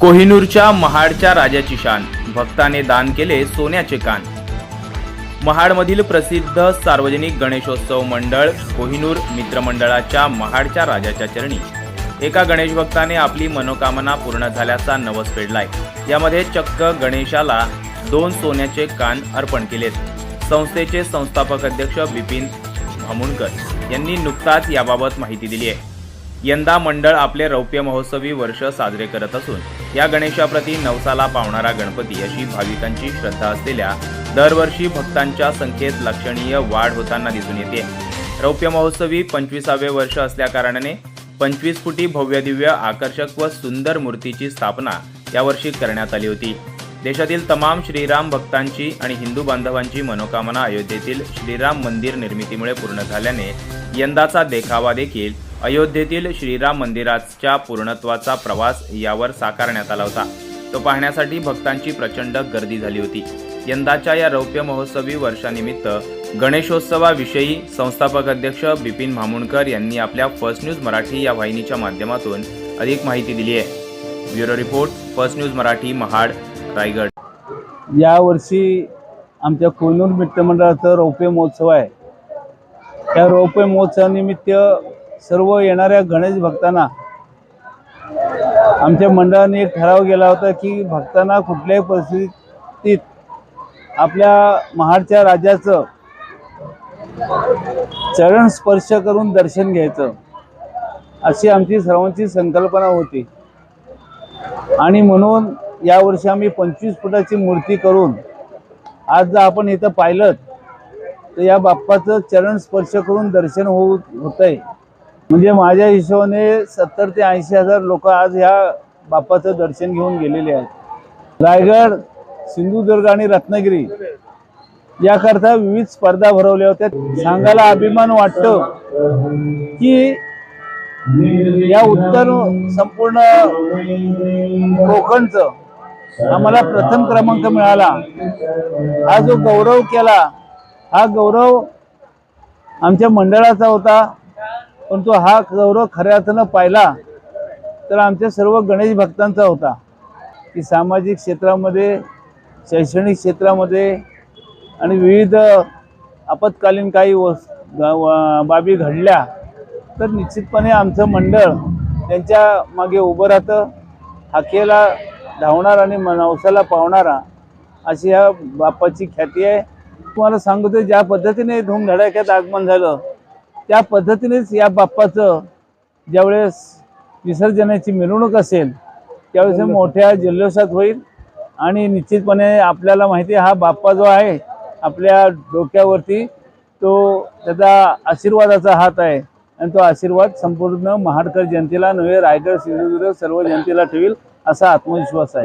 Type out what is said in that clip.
कोहिनूरच्या महाडच्या राजाची शान. भक्ताने दान केले सोन्याचे कान. महाडमधील प्रसिद्ध सार्वजनिक गणेशोत्सव मंडळ कोहिनूर मित्रमंडळाच्या महाडच्या राजाच्या चरणी. एका गणेश भक्ताने आपली मनोकामना पूर्ण झाल्याचा नवस फेडलाय यामध्ये चक्क गणेशाला दोन सोन्याचे कान अर्पण केलेत. संस्थेचे संस्थापक अध्यक्ष बिपिन भामुणकर यांनी नुकताच याबाबत माहिती दिली आहे यंदा मंडळ आपले रौप्य महोत्सवी वर्ष साजरे करत असून या गणेशाप्रती नवसाला पावणारा गणपती अशी भाविकांची श्रद्धा असलेल्या दरवर्षी भक्तांच्या संख्येत लक्षणीय वाढ होताना दिसून येते. रौप्य महोत्सवी पंचवीसावे वर्ष असल्याकारणाने पंचवीस फुटी भव्यदिव्य आकर्षक व सुंदर मूर्तीची स्थापना यावर्षी करण्यात आली होती. देशातील तमाम श्रीराम भक्तांची आणि हिंदू बांधवांची मनोकामना अयोध्येतील श्रीराम मंदिर निर्मितीमुळे पूर्ण झाल्याने यंदाचा देखावा देखील अयोध्येतील श्रीराम मंदिराच्या पूर्णत्वाचा प्रवास यावर साकारण्यात आला होता. तो पाहण्यासाठी भक्तांची प्रचंड गर्दी झाली होती. यंदाच्या या रौप्य महोत्सवी वर्षानिमित्त गणेशोत्सवाविषयी संस्थापक अध्यक्ष बिपिन भामुणकर यांनी आपल्या फर्स्ट न्यूज मराठी या वाहिनीच्या माध्यमातून अधिक माहिती दिली आहे. Bureau report first news Marathi Mahad Raigad. यावर्षी आमच्या कोहिनूर मित्रमंडळाचा रौप्य महोत्सव आहे. त्या रौप्य महोत्सवानिमित्त सर्व येणाऱ्या गणेश भक्तांना आमच्या मंडळाने एक ठराव केला होता की भक्तांना कुठल्याही परिस्थितीत आपल्या महाडच्या राजाचं चरण स्पर्श करून दर्शन घ्यायचं अशी आमची सर्वांची संकल्पना होती. आणि म्हणून यावर्षी आम्ही पंचवीस फुटाची मूर्ती करून आज जर आपण इथं पाहिलं तर या बाप्पाचं चरण स्पर्श करून दर्शन होऊ होत आहे म्हणजे माझ्या हिशोबाने सत्तर ते ऐंशी हजार लोक आज ह्या बाप्पाचं दर्शन घेऊन गेलेले आहेत. रायगड सिंधुदुर्ग आणि रत्नागिरी याकरता विविध स्पर्धा भरवल्या होत्या. सांगायला अभिमान वाटतो की या उत्तर संपूर्ण कोकणचं आम्हाला प्रथम क्रमांक मिळाला. हा जो गौरव केला हा गौरव आमच्या मंडळाचा होता. पण तो हा गौरव खऱ्या अर्थानं पाहिला तर आमच्या सर्व गणेश भक्तांचा होता. की सामाजिक क्षेत्रामध्ये शैक्षणिक क्षेत्रामध्ये आणि विविध आपत्कालीन काही वस बाबी घडल्या तर निश्चितपणे आमचं मंडळ त्यांच्या मागे उभं राहतं हाकेला धावणार आणि नवसाला पावणारा अशी ह्या बाप्पाची ख्याती आहे. तुम्हाला सांगतो ज्या पद्धतीने धूमधडाक्यात आगमन झालं त्या पद्धतीनेच या बाप्पाचं ज्यावेळेस विसर्जनाची मिरवणूक असेल त्यावेळेस हे मोठ्या जल्लोषात होईल. आणि निश्चितपणे आपल्याला माहिती आहे हा बाप्पा जो आहे आपल्या डोक्यावरती तो त्याचा आशीर्वादाचा हात आहे. आणि तो आशीर्वाद संपूर्ण महाडकर जनतेला नव्हे रायगड सिंधुदुर्ग सर्व जनतेला ठेवील असा आत्मविश्वास आहे.